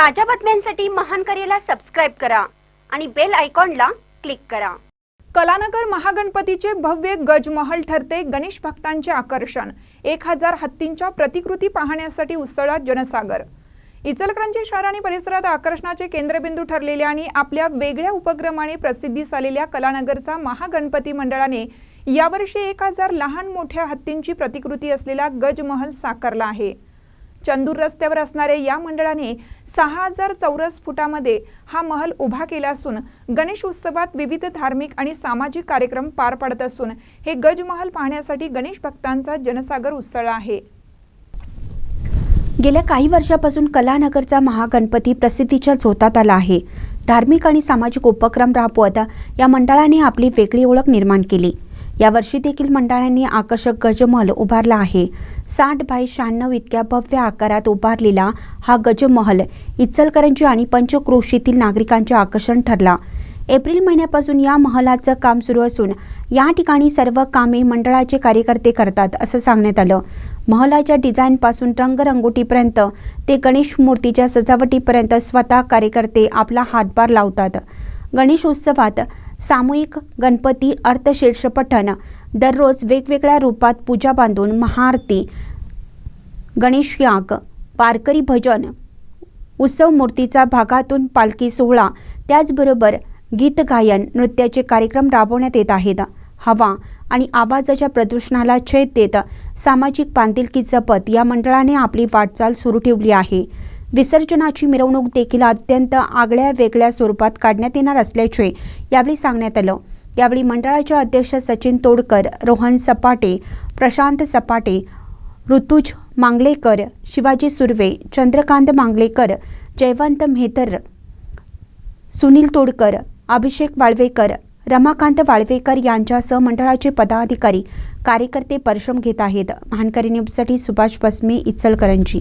ताज्या बातम्यांसाठी महान करेला सबस्क्राईब करा आणि बेल आयकॉनला क्लिक करा. कलानगर महागणपतीचे भव्य गजमहल ठरते गणेश भक्तांचे आकर्षण. एक हजार हत्तींच्या प्रतिकृती पाहण्यासाठी उसळला जनसागर. इचलकरंजी शहर आणि परिसरात आकर्षणाचे केंद्रबिंदू ठरलेल्या आणि आपल्या वेगळ्या उपक्रमाने प्रसिद्धीस आलेल्या कलानगरचा महागणपती मंडळाने यावर्षी एक हजार लहान मोठ्या हत्तींची प्रतिकृती असलेला गजमहल साकारला आहे. चंदूर रस्त्यावर असणाऱ्या या मंडळाने सहा हजार चौरस फुटामध्ये हा महल उभा केला असून गणेश उत्सवात विविध धार्मिक आणि सामाजिक कार्यक्रम पार पडत असून हे गजमहल पाहण्यासाठी गणेश भक्तांचा जनसागर उसळला आहे. गेल्या काही वर्षापासून कलानगरचा महागणपती प्रसिद्धीच्या झोतात आला आहे. धार्मिक आणि सामाजिक उपक्रम राबवत या मंडळाने आपली वेगळी ओळख निर्माण केली. यावर्षी देखील मंडळांनी आकर्षक गजमहल उभारला आहे. साठ बाय शहाण्णव इतक्या भव्य आकारात उभारलेला हा गजमहल इचलकरंजी आणि पंचक्रोशीतील नागरिकांचे आकर्षण ठरला. एप्रिल महिन्यापासून या महलाचं काम सुरू असून या ठिकाणी सर्व कामे मंडळाचे कार्यकर्ते करतात असं सांगण्यात आलं. महलाच्या डिझाईनपासून रंगरंगोटीपर्यंत ते गणेश मूर्तीच्या सजावटीपर्यंत स्वतः कार्यकर्ते आपला हातभार लावतात. गणेशोत्सवात सामूहिक गणपती अर्थशीर्ष पठण. दररोज वेगवेगळ्या रूपात पूजा बांधून महाआरती गणेश याग वारकरी भजन उत्सव मूर्तीचा भागातून पालखी सोहळा त्याचबरोबर गीत गायन नृत्याचे कार्यक्रम राबवण्यात येत आहेत. हवा आणि आवाजाच्या प्रदूषणाला छेद देत सामाजिक बांधिलकी जपत या मंडळाने आपली वाटचाल सुरू ठेवली आहे. विसर्जनाची मिरवणूक देखील अत्यंत आगळ्या वेगळ्या स्वरूपात काढण्यात येणार असल्याचे यावेळी सांगण्यात आलं. यावेळी मंडळाचे अध्यक्ष सचिन तोडकर रोहन सपाटे प्रशांत सपाटे ऋतुज मांगलेकर शिवाजी सुर्वे चंद्रकांत मांगलेकर जयवंत मेहतर सुनील तोडकर अभिषेक वाळवेकर रमाकांत वाळवेकर यांच्यासह मंडळाचे पदाधिकारी कार्यकर्ते परिश्रम घेत आहेत. महानकरी न्यूजसाठी सुभाष बसमे इचलकरंजी.